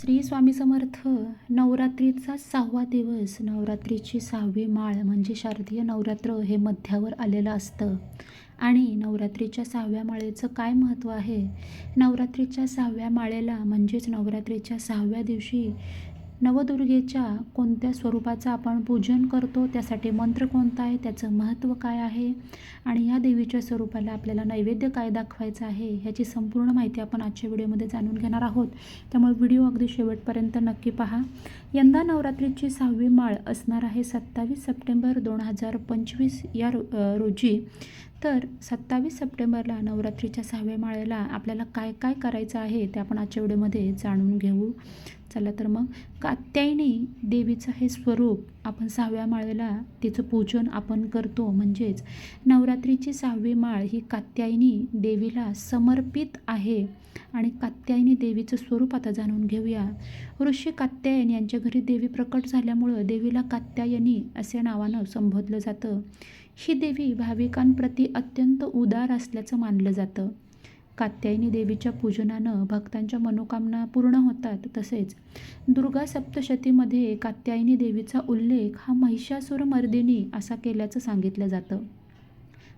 श्री स्वामी समर्थ नवरात्रीचा सहावा दिवस. नवरात्रीची सहावी माळ म्हणजे शारदीय नवरात्र हे मध्यावर आलेलं असतं. आणि नवरात्रीच्या सहाव्या माळेचं काय महत्त्व आहे? नवरात्रीच्या सहाव्या माळेला म्हणजेच नवरात्रीच्या सहाव्या दिवशी नवदुर्गेच्या कोणत्या स्वरूपाचं आपण पूजन करतो? त्यासाठी मंत्र कोणता आहे? त्याचं महत्त्व काय आहे? आणि या देवीच्या स्वरूपाला आपल्याला नैवेद्य काय दाखवायचं आहे? ह्याची संपूर्ण माहिती आपण आजच्या व्हिडिओमध्ये जाणून घेणार आहोत. त्यामुळे व्हिडिओ अगदी शेवटपर्यंत नक्की पहा. यंदा नवरात्रीची सहावी माळ असणार आहे सत्तावीस सप्टेंबर दोन हजार पंचवीस या रो रोजी. तर सत्तावीस सप्टेंबरला नवरात्रीच्या सहाव्या माळेला आपल्याला काय काय करायचं आहे ते आपण आजच्या व्हिडिओमध्ये जाणून घेऊ. चला तर मग कात्यायनी देवीचं हे स्वरूप आपण सहाव्या माळेला तिचं पूजन आपण करतो. म्हणजेच नवरात्रीची सहावी माळ ही कात्यायनी देवीला समर्पित आहे. आणि कात्यायनी देवीचं स्वरूप आता जाणून घेऊया. ऋषी कात्यायन यांच्या घरी देवी प्रकट झाल्यामुळं देवीला कात्यायनी असे नावानं संबोधलं जातं. ही देवी भाविकांप्रती अत्यंत उदार असल्याचं मानलं जातं. कात्यायनी देवीच्या पूजनानं भक्तांच्या मनोकामना पूर्ण होतात तसेच दुर्गा सप्तशतीमध्ये कात्यायनी देवीचा उल्लेख हा महिषासुरमर्दिनी असा केल्याचं सांगितलं जातं.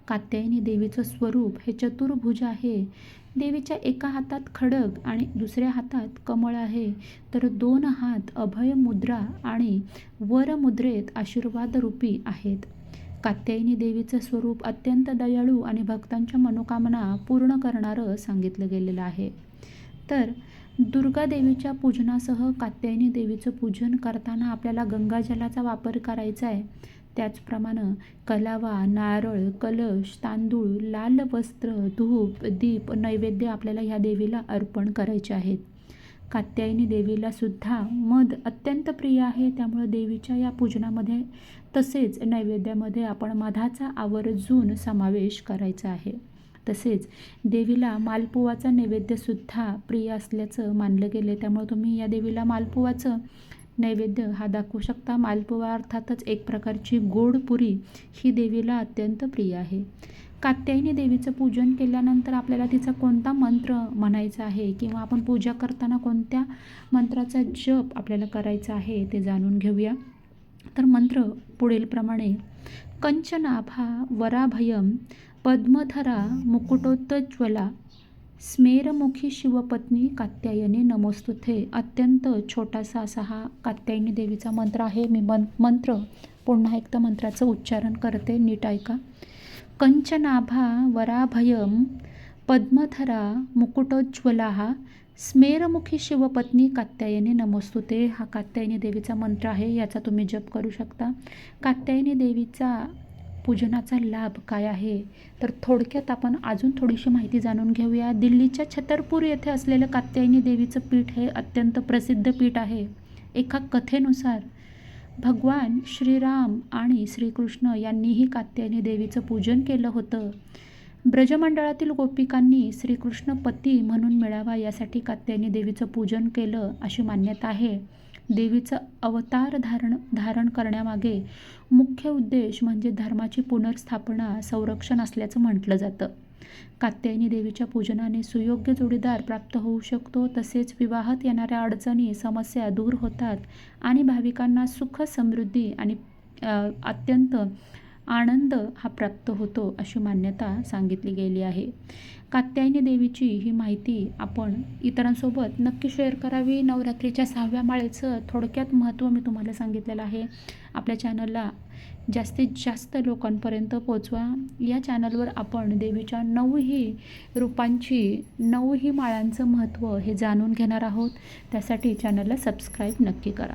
कात्यायनी देवीचं स्वरूप हे चतुर्भुज आहे. देवीच्या एका हातात खडग आणि दुसऱ्या हातात कमळ आहे. तर दोन हात अभय मुद्रा आणि वरमुद्रेत आशीर्वादरूपी आहेत. कात्यायनी देवीचं स्वरूप अत्यंत दयाळू आणि भक्तांच्या मनोकामना पूर्ण करणारं सांगितलं गेलेलं आहे. तर दुर्गा देवीच्या पूजनासह कात्यायनी देवीचं पूजन करताना आपल्याला गंगाजलाचा वापर करायचा आहे. त्याचप्रमाणे कलावा नारळ कलश तांदूळ लाल वस्त्र धूप दीप नैवेद्य आपल्याला ह्या देवीला अर्पण करायचे आहेत. कात्यायनी देवीला सुद्धा मध अत्यंत प्रिय आहे. त्यामुळे देवीच्या या पूजनामध्ये तसेच नैवेद्यामध्ये आपण मधाचा आवर्जून समावेश करायचा आहे. तसेच देवीला मालपुवाचा नैवेद्यसुद्धा प्रिय असल्याचं मानलं गेलं त्यामुळे तुम्ही या देवीला मालपुवाचं नैवेद्य हा दाखवू शकता. मालपुवा अर्थातच एक प्रकारची गोड पुरी ही देवीला अत्यंत प्रिय आहे. कात्यायनी देवीचं पूजन केल्यानंतर आपल्याला तिचा कोणता मंत्र म्हणायचा आहे किंवा आपण पूजा करताना कोणत्या मंत्राचा जप आपल्याला करायचा आहे ते जाणून घेऊया. तर मंत्र पुढीलप्रमाणे कंचनाभा वराभयम पद्मधरा मुकुटोत्तज्वला स्मेरमुखी शिवपत्नी कात्यायनी नमोस्तुथे अत्यंत छोटासा असा हा कात्यायनी देवीचा मंत्र आहे. मी मन मंत्र पुन्हा एकदा मंत्राचं उच्चारण करते. नीट ऐका. कंचनाभा वराभयम पद्मधरा मुकुटोज्ज्वला. स्मेरमुखी शिवपत्नी कात्यायनी नमोस्तुते. हा कात्यायनी देवीचा मंत्र आहे. याचा तुम्ही जप करू शकता. कात्यायनी देवीचा पूजनाचा लाभ काय आहे? तर थोडक्यात आपण अजून थोडीशी माहिती जाणून घेऊया. दिल्लीच्या छतरपूर येथे असलेलं कात्यायनी देवीचं पीठ हे अत्यंत प्रसिद्ध पीठ आहे. एका कथेनुसार भगवान श्रीराम आणि श्रीकृष्ण यांनीही कात्यायनी देवीचं पूजन केलं होतं. ब्रजमंडळातील गोपिकांनी श्रीकृष्ण पती म्हणून मिळावा यासाठी कात्यायनी देवीचं पूजन केलं अशी मान्यता आहे. देवीचं अवतार धारण धारण करण्यामागे मुख्य उद्देश म्हणजे धर्माची पुनर्स्थापना संरक्षण असल्याचं म्हटलं जातं. कात्यायनी देवीच्या पूजनाने सुयोग्य जोडीदार प्राप्त होऊ शकतो तसेच विवाहात येणाऱ्या अडचणी समस्या दूर होतात आणि भाविकांना सुख समृद्धी आणि अत्यंत आनंद हा प्राप्त होतो अशी मान्यता सांगितली गेली आहे. कात्यायनी देवीची ही माहिती आपण इतरांसोबत नक्की शेअर करावी. नवरात्रीच्या सहाव्या माळेचं थोडक्यात महत्त्व मी तुम्हाला सांगितलेलं आहे. आपल्या चॅनलला जास्तीत जास्त लोकांपर्यंत पोचवा या चॅनलवर आपण देवीच्या नऊही रूपांची नऊही माळांचं महत्त्व हे जाणून घेणार आहोत. त्यासाठी चॅनलला सबस्क्राईब नक्की करा.